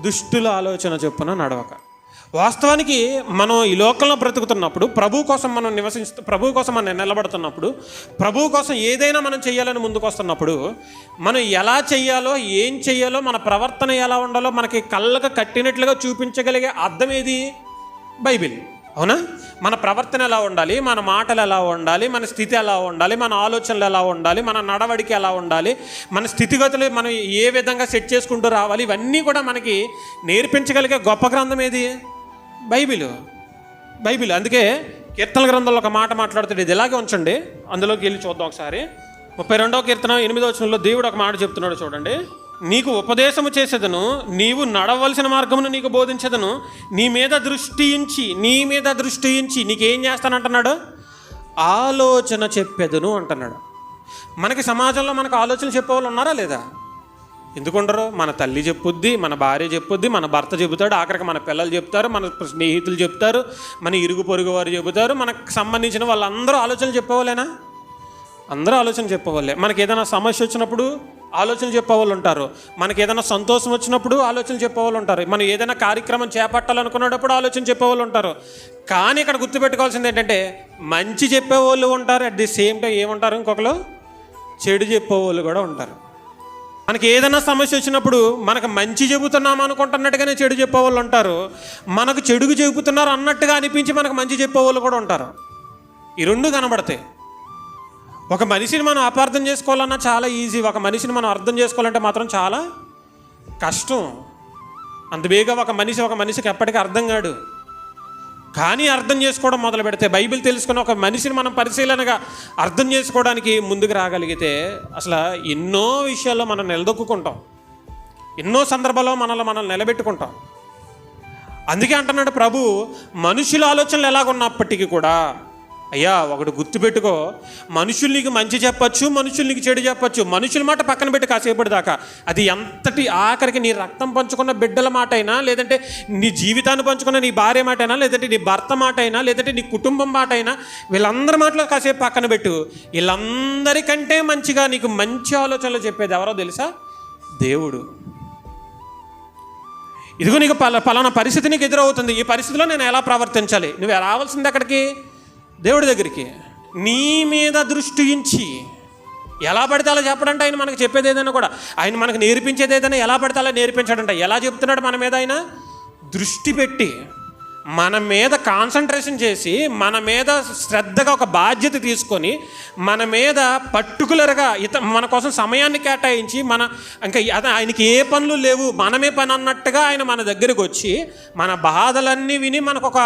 దుష్టుల ఆలోచన చొప్పున నడవక. వాస్తవానికి మనం ఈ లోకంలో బ్రతుకుతున్నప్పుడు ప్రభు కోసం మనం నివసిస్తూ ప్రభు కోసం మనం నిలబడుతున్నప్పుడు ప్రభు కోసం ఏదైనా మనం చేయాలని ముందుకు వస్తున్నప్పుడు మనం ఎలా చెయ్యాలో ఏం చెయ్యాలో మన ప్రవర్తన ఎలా ఉండాలో మనకి కళ్ళకు కట్టినట్లుగా చూపించగలిగే అర్థం ఏది? బైబిల్. అవునా? మన ప్రవర్తన ఎలా ఉండాలి? మన మాటలు ఎలా ఉండాలి? మన స్థితి ఎలా ఉండాలి? మన ఆలోచనలు ఎలా ఉండాలి? మన నడవడిక ఎలా ఉండాలి? మన స్థితిగతులు మనం ఏ విధంగా సెట్ చేసుకుంటూ రావాలి? ఇవన్నీ కూడా మనకి నేర్పించగలిగే గొప్ప గ్రంథం ఏది? బైబిల్. బైబిల్. అందుకే కీర్తన గ్రంథంలో ఒక మాట మాట్లాడుతుంది ఇది ఇలాగే ఉంచండి. అందులోకి వెళ్ళి చూద్దాం ఒకసారి. ముప్పై రెండవ కీర్తన ఎనిమిదవ వచనంలో దేవుడు ఒక మాట చెప్తున్నాడు చూడండి. నీకు ఉపదేశము చేసేదను నీవు నడవలసిన మార్గమును నీకు బోధించదను నీ మీద దృష్టించి నీ మీద దృష్టించి నీకేం చేస్తానంటున్నాడు? ఆలోచన చెప్పేదను అంటున్నాడు. మనకి సమాజంలో మనకు ఆలోచన చెప్పేవాళ్ళు ఉన్నారా లేదా? ఎందుకుండరు? మన తల్లి చెప్పుద్ది మన భార్య చెప్పుద్ది మన భర్త చెబుతాడు ఆఖరికి మన పిల్లలు చెప్తారు మన స్నేహితులు చెప్తారు మన ఇరుగు పొరుగు వారు చెబుతారు మనకు సంబంధించిన వాళ్ళందరూ ఆలోచనలు చెప్పేవాళ్ళేనా? అందరూ ఆలోచన చెప్పేవాళ్ళే. మనకి ఏదైనా సమస్య వచ్చినప్పుడు ఆలోచన చెప్పేవాళ్ళు ఉంటారు. మనకి ఏదైనా సంతోషం వచ్చినప్పుడు ఆలోచనలు చెప్పేవాళ్ళు ఉంటారు. మనం ఏదైనా కార్యక్రమం చేపట్టాలనుకున్నప్పుడు ఆలోచన చెప్పేవాళ్ళు ఉంటారు. కానీ ఇక్కడ గుర్తుపెట్టుకోవాల్సింది ఏంటంటే మంచి చెప్పేవాళ్ళు ఉంటారు అట్ ది సేమ్ టైం ఏముంటారు ఇంకొకరు చెడు చెప్పేవాళ్ళు కూడా ఉంటారు. మనకి ఏదైనా సమస్య వచ్చినప్పుడు మనకు మంచి చెబుతున్నాం అనుకుంటున్నట్టుగానే చెడు చెప్పేవాళ్ళు ఉంటారు. మనకు చెడుగు చెబుతున్నారు అన్నట్టుగా అనిపించి మనకు మంచి చెప్పేవాళ్ళు కూడా ఉంటారు. ఈ రెండు కనబడతాయి. ఒక మనిషిని మనం అపార్థం చేసుకోవాలన్నా చాలా ఈజీ. ఒక మనిషిని మనం అర్థం చేసుకోవాలంటే మాత్రం చాలా కష్టం. అంత బేగా ఒక మనిషి ఒక మనిషికి ఎప్పటికీ అర్థం కాడు. కానీ అర్థం చేసుకోవడం మొదలు పెడితే బైబిల్ తెలుసుకుని ఒక మనిషిని మనం పరిశీలనగా అర్థం చేసుకోవడానికి ముందుకు రాగలిగితే అసలు ఎన్నో విషయాల్లో మనం నిలదొక్కుంటాం ఎన్నో సందర్భాల్లో మనల్ని మనం నిలబెట్టుకుంటాం. అందుకే అంటున్నాడు ప్రభు మనుషుల ఆలోచనలు ఎలాగున్నప్పటికీ కూడా అయ్యా ఒకటి గుర్తుపెట్టుకో మనుషులు నీకు మంచి చెప్పచ్చు మనుషులు నీకు చెడు చెప్పచ్చు. మనుషుల మాట పక్కన పెట్టి కాసేపటి దాకా. అది ఎంతటి ఆఖరికి నీ రక్తం పంచుకున్న బిడ్డల మాట అయినా లేదంటే నీ జీవితాన్ని పంచుకున్న నీ భార్య మాట అయినా లేదంటే నీ భర్త మాట అయినా లేదంటే నీ కుటుంబం మాట అయినా వీళ్ళందరి మాటలు కాసేపు పక్కన పెట్టు. వీళ్ళందరికంటే మంచిగా నీకు మంచి ఆలోచనలు చెప్పేది ఎవరో తెలుసా? దేవుడు. ఇదిగో నీకు పల పలానా పరిస్థితి నీకు ఎదురవుతుంది. ఈ పరిస్థితిలో నేను ఎలా ప్రవర్తించాలి? నువ్వు రావాల్సింది అక్కడికి? దేవుడి దగ్గరికి నీ మీద దృష్టి ఉంచి ఎలా పడితే అలా చెప్పడంటే ఆయన మనకు చెప్పేది ఏదైనా కూడా. ఆయన మనకు నేర్పించేది ఏదైనా ఎలా పడితే అలా నేర్పించాడంట. ఎలా చెప్తున్నాడు మన మీద ఆయన? దృష్టి పెట్టి మన మీద కాన్సన్ట్రేషన్ చేసి మన మీద శ్రద్ధగా ఒక బాధ్యత తీసుకొని మన మీద పర్టికులర్గా ఇత మన కోసం సమయాన్ని కేటాయించి మన ఇంకా అదే ఆయనకి ఏ పనులు లేవు మనమే పని అన్నట్టుగా ఆయన మన దగ్గరికి వచ్చి మన బాధలన్నీ విని మనకు ఒక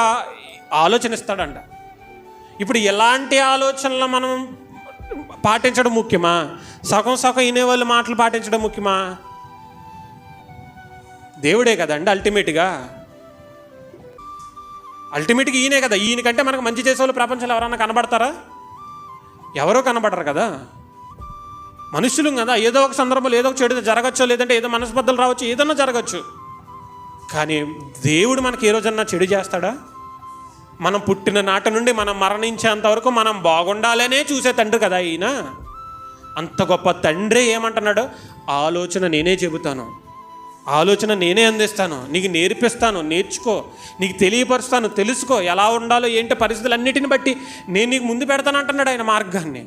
ఆలోచన ఇస్తాడంట. ఇప్పుడు ఎలాంటి ఆలోచనలు మనం పాటించడం ముఖ్యమా? సగం సగం వినేవాళ్ళు మాటలు పాటించడం ముఖ్యమా? దేవుడే కదండి అల్టిమేట్గా. అల్టిమేట్గా ఈయనే కదా. ఈయనకంటే మనకు మంచి చేసేవాళ్ళు ప్రపంచంలో ఎవరన్నా కనబడతారా? ఎవరో కనబడరు కదా. మనుషులు కదా. ఏదో ఒక సందర్భంలో ఏదో ఒక చెడు జరగచ్చు లేదంటే ఏదో మనస్బద్ధలు రావచ్చు ఏదన్నా జరగచ్చు. కానీ దేవుడు మనకి ఏ రోజన్నా చెడు చేస్తాడా? మనం పుట్టిన నాట నుండి మనం మరణించేంత వరకు మనం బాగుండాలనే చూసే తండ్రి కదా ఈయన. అంత గొప్ప తండ్రి ఏమంటున్నాడు? ఆలోచన నేనే చెబుతాను. ఆలోచన నేనే అందిస్తాను. నీకు నేర్పిస్తాను. నేర్చుకో. నీకు తెలియపరుస్తాను. తెలుసుకో. ఎలా ఉండాలో ఏంటి పరిస్థితులన్నిటిని బట్టి నేను నీకు ముందు పెడతాను అంటున్నాడు ఆయన మార్గాన్ని.